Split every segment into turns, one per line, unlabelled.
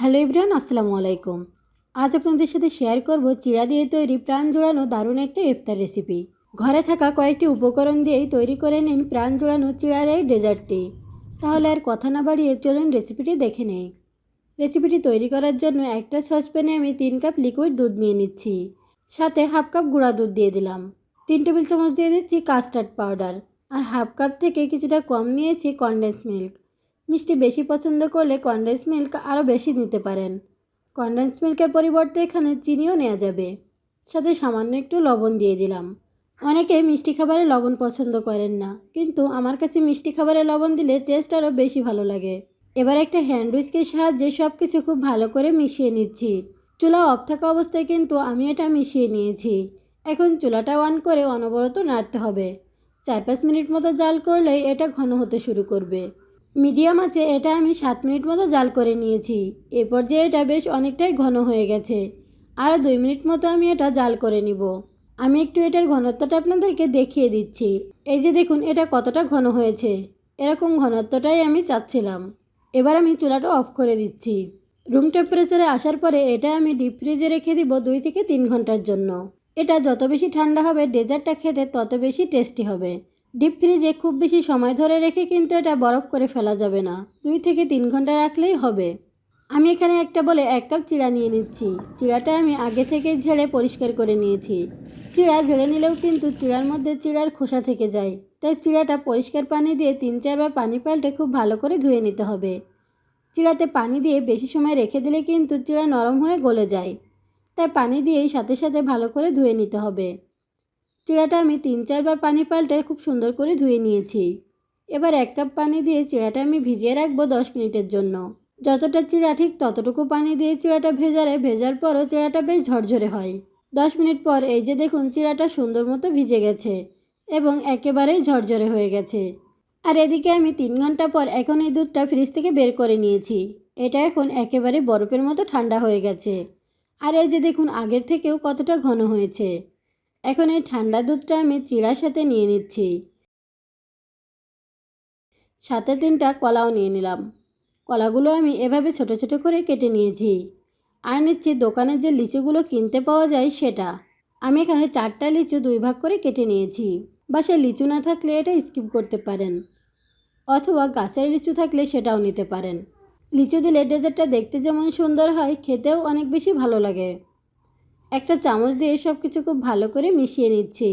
Hello Ibran আসসালামু আলাইকুম। আজ আপনাদের সাথে শেয়ার করব চিড়া দিয়ে তৈরি প্রাণ জোড়ানো দারুণ একটা ইফতার রেসিপি ঘরে থাকা কয়েকটি উপকরণ দিয়েই তৈরি করে নিন প্রাণ জোড়ানো চিড়ার এই ডেজার্টটি। তাহলে আর কথা না বাড়িয়ে চলুন রেসিপিটি দেখে নেই। রেসিপিটি তৈরি করার জন্য একটা সসপ্যানে আমি তিন কাপ লিকুইড দুধ নিয়ে নিচ্ছি। সাথে হাফ কাপ গুঁড়া দুধ দিয়ে দিলাম। তিন টেবিল চামচ দিয়ে দিচ্ছি কাস্টার্ড পাউডার আর হাফ কাপ থেকে কিছুটা কম নিয়েছি কনডেন্স মিল্ক মিষ্টি বেশি পছন্দ করলে কনডেন্স মিল্ক আরও বেশি নিতে পারেন। কনডেন্স মিল্কের পরিবর্তে এখানে চিনিও নেওয়া যাবে। সাথে সামান্য একটু লবণ দিয়ে দিলাম। অনেকে মিষ্টি খাবারে লবণ পছন্দ করেন না, কিন্তু আমার কাছে মিষ্টি খাবারে লবণ দিলে টেস্ট আরও বেশি ভালো লাগে। এবার একটা হ্যান্ড উইস্কের সাহায্যে সব কিছু খুব ভালো করে মিশিয়ে নিচ্ছি। চুলা অফ থাকা অবস্থায় কিন্তু আমি এটা মিশিয়ে নিয়েছি। এখন চুলাটা অন করে অনবরত নাড়তে হবে। চার পাঁচ মিনিট মতো জাল করলেই এটা ঘন হতে শুরু করবে। মিডিয়াম আছে, এটা আমি সাত মিনিট মতো জাল করে নিয়েছি। এ পর্যায়ে এটা বেশ অনেকটাই ঘন হয়ে গেছে। আরও দুই মিনিট মতো আমি এটা জাল করে নিব। আমি একটু এটার ঘনত্বটা আপনাদেরকে দেখিয়ে দিচ্ছি। এই যে দেখুন, এটা কতটা ঘন হয়েছে। এরকম ঘনত্বটাই আমি চাচ্ছিলাম। এবার আমি চুলাটা অফ করে দিচ্ছি। রুম টেম্পারেচারে আসার পরে এটা আমি ডিপ ফ্রিজে রেখে দিব দুই থেকে তিন ঘণ্টার জন্য। এটা যত বেশি ঠান্ডা হবে, ডেজার্টটা খেতে তত বেশি টেস্টি হবে। ডিপ ফ্রিজে খুব বেশি সময় ধরে রেখে কিন্তু এটা বরফ করে ফেলা যাবে না। দুই থেকে তিন ঘণ্টা রাখলেই হবে। আমি এখানে একটা বলে এক কাপ চিড়া নিয়ে নিচ্ছি। চিড়াটা আমি আগে থেকে ঝেড়ে পরিষ্কার করে নিয়েছি। চিড়া ঝেড়ে নিলেও কিন্তু চিড়ার মধ্যে চিড়ার খোসা থেকে যায়। তাই চিড়াটা পরিষ্কার পানি দিয়ে তিন চারবার পানি পাল্টে খুব ভালো করে ধুয়ে নিতে হবে। চিড়াতে পানি দিয়ে বেশি সময় রেখে দিলে কিন্তু চিড়া নরম হয়ে গলে যায়। তাই পানি দিয়েই সাথে সাথে ভালো করে ধুয়ে নিতে হবে। চিড়াটা আমি তিন চারবার পানি পাল্টে খুব সুন্দর করে ধুয়ে নিয়েছি। এবার এক কাপ পানি দিয়ে চিড়াটা আমি ভিজিয়ে রাখব দশ মিনিটের জন্য। যতটা চিড়া ঠিক ততটুকু পানি দিয়ে চিড়াটা ভেজালে ভেজার পরও চিড়াটা বেশ ঝরঝরে হয়। দশ মিনিট পর এই যে দেখুন চিড়াটা সুন্দর মতো ভিজে গেছে এবং একেবারেই ঝরঝরে হয়ে গেছে। আর এদিকে আমি তিন ঘণ্টা পর এখন এই দুধটা ফ্রিজ থেকে বের করে নিয়েছি। এটা এখন একেবারে বরফের মতো ঠান্ডা হয়ে গেছে। আর এই যে দেখুন আগের থেকেও কতটা ঘন হয়েছে। এখন এই ঠান্ডা দুধটা আমি চিড়ার সাথে নিয়ে নিচ্ছি। সাথে তিনটা কলাও নিয়ে নিলাম। কলাগুলো আমি এভাবে ছোট ছোট করে কেটে নিয়েছি। আর নিচ্ছি দোকানে যে লিচুগুলো কিনতে পাওয়া যায় সেটা। আমি এখানে চারটা লিচু দুই ভাগ করে কেটে নিয়েছি। বাসায় লিচু না থাকলে এটা স্কিপ করতে পারেন। অথবা গাছের লিচু থাকলে সেটাও নিতে পারেন। লিচু দিলে ডেজার্টটা দেখতে যেমন সুন্দর হয়, খেতেও অনেক বেশি ভালো লাগে। একটা চামচ দিয়ে সব কিছু খুব ভালো করে মিশিয়ে নিচ্ছি।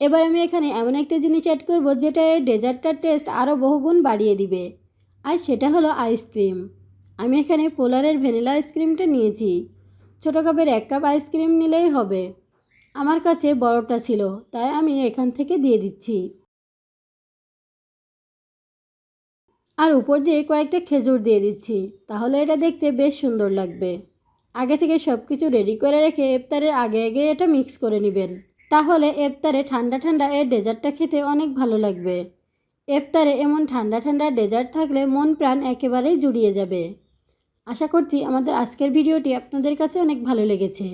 এবার আমি এখানে এমন একটা জিনিস অ্যাড করব যেটা এই ডেজার্টটার টেস্ট আরও বহুগুণ বাড়িয়ে দিবে। আর সেটা হলো আইসক্রিম আমি এখানে পোলারের ভ্যানিলা আইসক্রিমটা নিয়েছি। ছোটো কাপের এক কাপ আইসক্রিম নিলেই হবে। আমার কাছে বড়টা ছিল, তাই আমি এখান থেকে দিয়ে দিচ্ছি। আর উপর দিয়ে কয়েকটা খেজুর দিয়ে দিচ্ছি, তাহলে এটা দেখতে বেশ সুন্দর লাগবে। আগে থেকে সব কিছু রেডি করে রেখে ইফতারের আগে আগে এটা মিক্স করে নেবেন। তাহলে ইফতারে ঠান্ডা ঠান্ডা এই ডেজার্টটা খেতে অনেক ভালো লাগবে। ইফতারে এমন ঠান্ডা ঠান্ডা ডেজার্ট থাকলে মন প্রাণ একেবারেই জুড়িয়ে যাবে। আশা করছি আমাদের আজকের ভিডিওটি আপনাদের কাছে অনেক ভালো লেগেছে।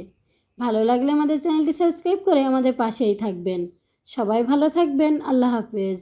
ভালো লাগলে আমাদের চ্যানেলটি সাবস্ক্রাইব করে আমাদের পাশেই থাকবেন। সবাই ভালো থাকবেন, আল্লাহ হাফেজ।